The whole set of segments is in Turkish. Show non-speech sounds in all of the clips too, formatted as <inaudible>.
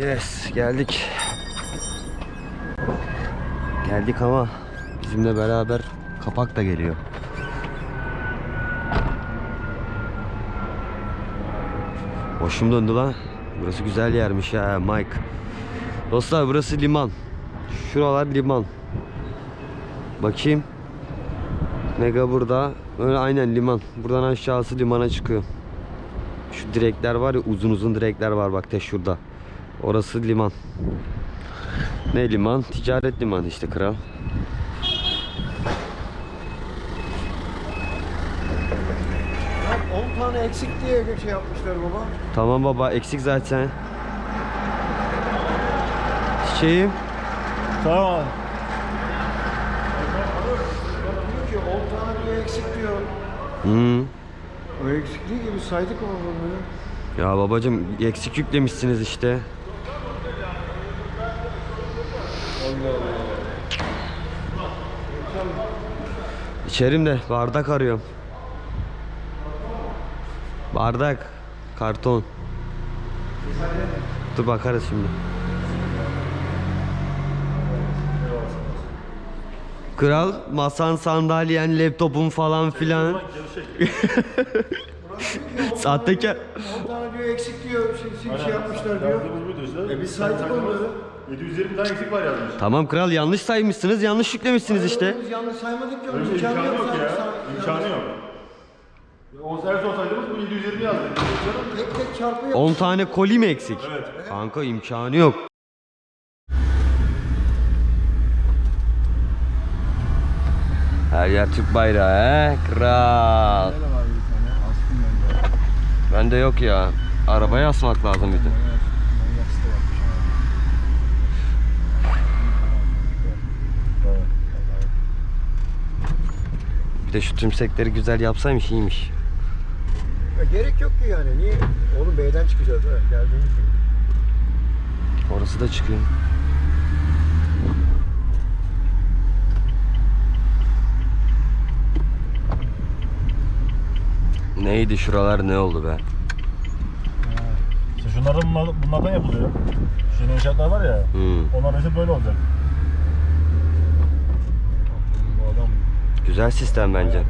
Yes geldik. Geldik ama bizimle beraber kapak da geliyor. Hoşum döndü lan. Burası güzel yermiş ya Mike. Dostlar burası liman. Şuralar liman. Bakayım. Mega burada. Öyle aynen liman. Buradan aşağısı limana çıkıyor. Şu direkler var ya uzun uzun direkler var bak te şurada. Orası liman. Ne liman? Ticaret limanı işte kral. Ya 10 tane eksik diye şey yapmışlar baba. Tamam baba eksik zaten. Çiçeğim. Tamam. Diyor ki 10 tane diyor eksik diyor. Hı. O eksikliği gibi saydık bunu. Ya babacım eksik yüklemişsiniz işte. İçerim de bardak arıyorum. Bardak, karton. Dur bakarız şimdi. Kral masan, sandalyen, laptopun falan filan. <laughs> Sahtekar. 10 tane diyor eksik diyor. Şey, şey, şey yapmışlar diyor. E biz saydık onları. 720 tane eksik var yazmış. Tamam kral yanlış saymışsınız, yanlış yüklemişsiniz işte. Biz yanlış saymadık ki. Öyle bir imkanı yok ya. İmkanı yok. O en son saydığımız bu 720 yazdı. Tek tek çarpı yap. 10 tane koli mi eksik? Evet. Kanka imkanı yok. Her yer Türk bayrağı he kral. Bende yok ya. Arabaya asmak lazım bir de. Bir de şu tümsekleri güzel yapsaymış iyiymiş. Ya gerek yok ki yani. Niye? Oğlum B'den çıkacağız ha. Geldiğimiz gibi. Orası da çıkıyor. Neydi şuralar ne oldu be? İşte bunlar, bunlardan yapılıyor. Şu inşaatlar var ya. Hmm. Onlar işte böyle olacak. Bu adam Güzel sistem bence.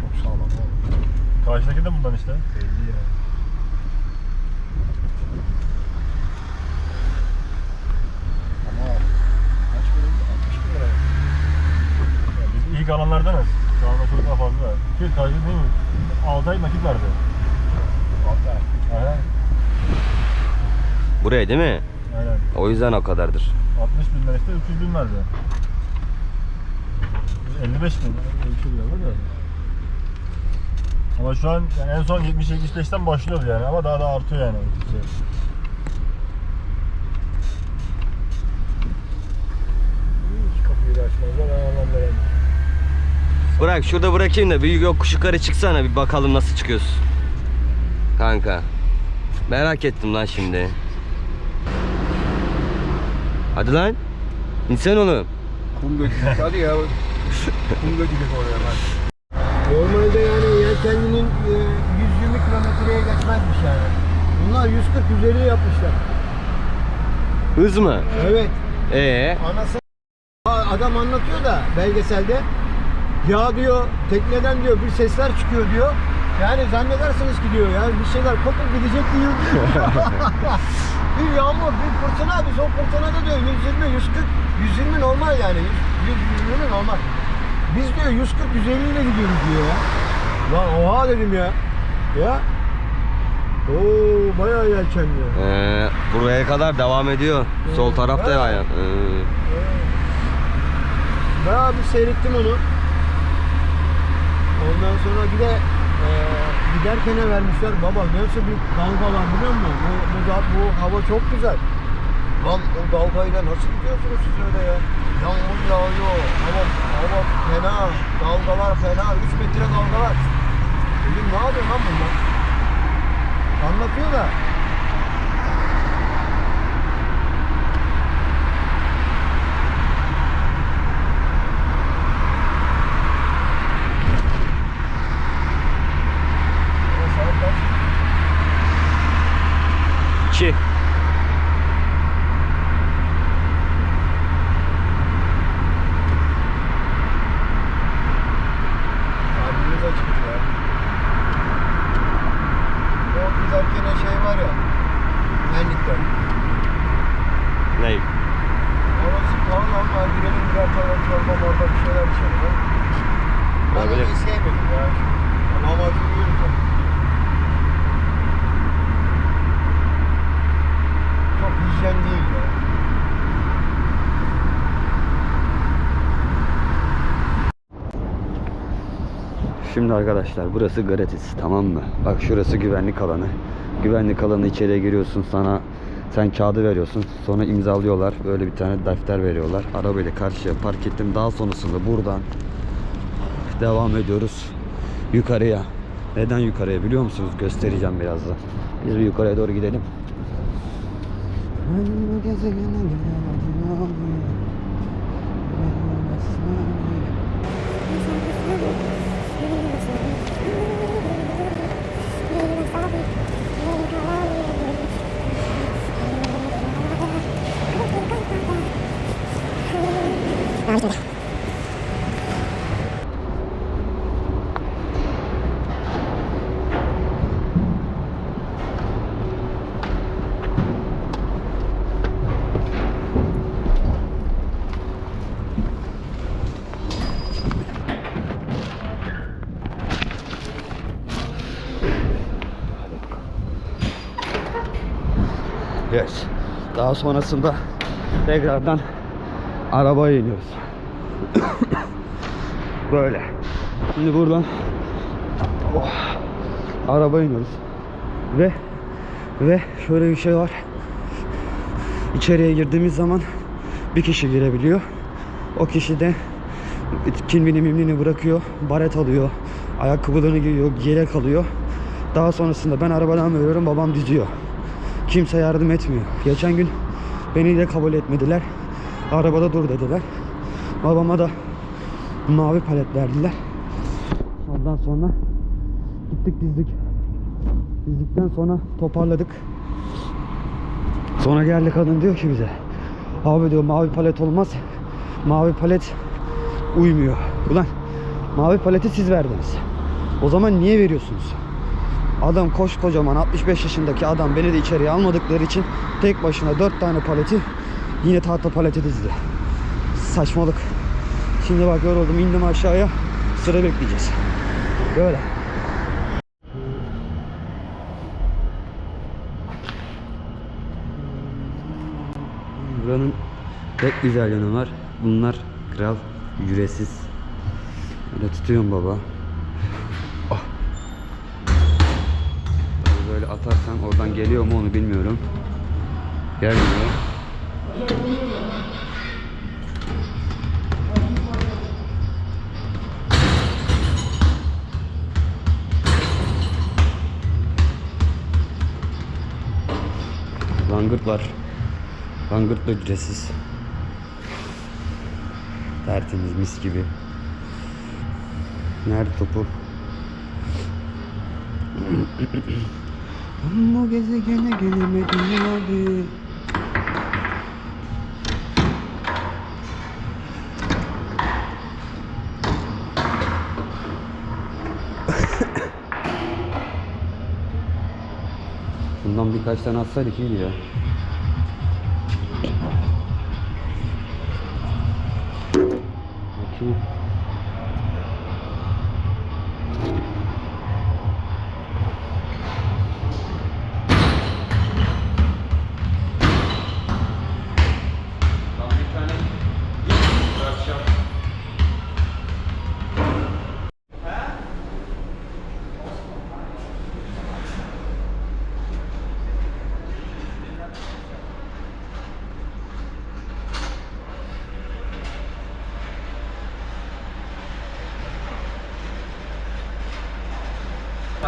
çok sağlam oğlum. Karşıdaki de bundan işte. Belli ya. Ama kaç para? 60 bin lira. Ya biz ilk alanlardanız. Şu anda çok daha fazla. Ki karşıda değil mi? 6 ay nakit verdi. Hatta. Aynen. Buraya değil mi? Aynen. O yüzden o kadardır. 60 binden işte 300 bin verdi. Biz 55 bin. Öyle bir şey diyorlar da. Ama şu an yani en son 70-75'ten başlıyordu yani ama daha da artıyor yani. Şey. Hiç kapıyı da açmazlar. Anlamda yani. Bırak şurada bırakayım da bir yokuş yukarı çıksana bir bakalım nasıl çıkıyorsun. Kanka. Merak ettim lan şimdi. Hadi lan. İnsan oğlum. Kum götürdük hadi ya. Kum götürdük oraya ben. Normalde yani yelkenlinin e, 120 kilometreye geçmezmiş yani. Bunlar 140-150 yapmışlar. Hız mı? Evet. Ee, Anası adam anlatıyor da belgeselde ya diyor tekneden diyor bir sesler çıkıyor diyor. Yani zannedersiniz ki diyor yani bir şeyler kopup gidecek diyor. <laughs> bir yağmur, bir fırtına, biz o fırtınada diyor 120, 140, 120 normal yani. 100, 120 normal. Biz diyor 140, 150 ile gidiyoruz diyor ya. Lan oha dedim ya. Ya. Oo bayağı yelkenli. ee, buraya kadar devam ediyor. Sol tarafta ya. yani. Ee, Bayağı bir seyrettim onu. Ondan sonra bir de e, giderken vermişler. Baba nasıl bir dalga var biliyor musun? Bu, bu, bu hava çok güzel. Lan o dalgayla nasıl gidiyorsunuz siz öyle ya? Yağmur yağıyor. Hava, hava fena. Dalgalar fena. 3 metre dalgalar. Dedim ne yapıyor lan bunlar? Anlatıyor da. iki. şey var ya. Pendik'te. Ne? Orası pahalı ama girelim birer tane çorba morba bir şeyler içelim. ha. Ben Olabilir. orayı sevmedim ya. Ben yiyorum zaten. Çok hijyen değil ya. Şimdi arkadaşlar burası gratis tamam mı? Bak şurası güvenlik alanı. Güvenlik alanı içeriye giriyorsun sana sen kağıdı veriyorsun. Sonra imzalıyorlar. Böyle bir tane defter veriyorlar. Arabayla karşıya park ettim. Daha sonrasında buradan devam ediyoruz yukarıya. Neden yukarıya biliyor musunuz? Göstereceğim birazdan. Biz bir yukarıya doğru gidelim. Yes. Daha sonrasında tekrardan arabaya iniyoruz. <coughs> Böyle. Şimdi buradan oh, arabaya iniyoruz. Ve ve şöyle bir şey var. İçeriye girdiğimiz zaman bir kişi girebiliyor. O kişi de kimliğini mimliğini bırakıyor, baret alıyor, ayakkabılarını giyiyor, yelek alıyor. Daha sonrasında ben arabadan veriyorum, babam diziyor. Kimse yardım etmiyor. Geçen gün beni de kabul etmediler. Arabada dur dediler. Babama da mavi palet verdiler. Ondan sonra gittik dizdik. Dizdikten sonra toparladık. Sonra geldi kadın diyor ki bize. Abi diyor mavi palet olmaz. Mavi palet uymuyor. Ulan mavi paleti siz verdiniz. O zaman niye veriyorsunuz? Adam koskocaman 65 yaşındaki adam beni de içeriye almadıkları için tek başına 4 tane paleti yine tahta paleti dizdi. Saçmalık. Şimdi bak yoruldum indim aşağıya sıra bekleyeceğiz. Böyle. Buranın tek güzel yanı var. Bunlar kral ücretsiz. Böyle tutuyorum baba. Oradan geliyor mu onu bilmiyorum. Gelmiyor. Langırt var. Langırt da ücretsiz. Tertemiz mis gibi. Nerede topu? <clears throat> Ama gezegene gelemedim abi. Bundan birkaç tane atsaydık iyiydi ya.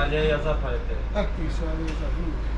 İtalya'ya yazar paletleri. Çayım var lan.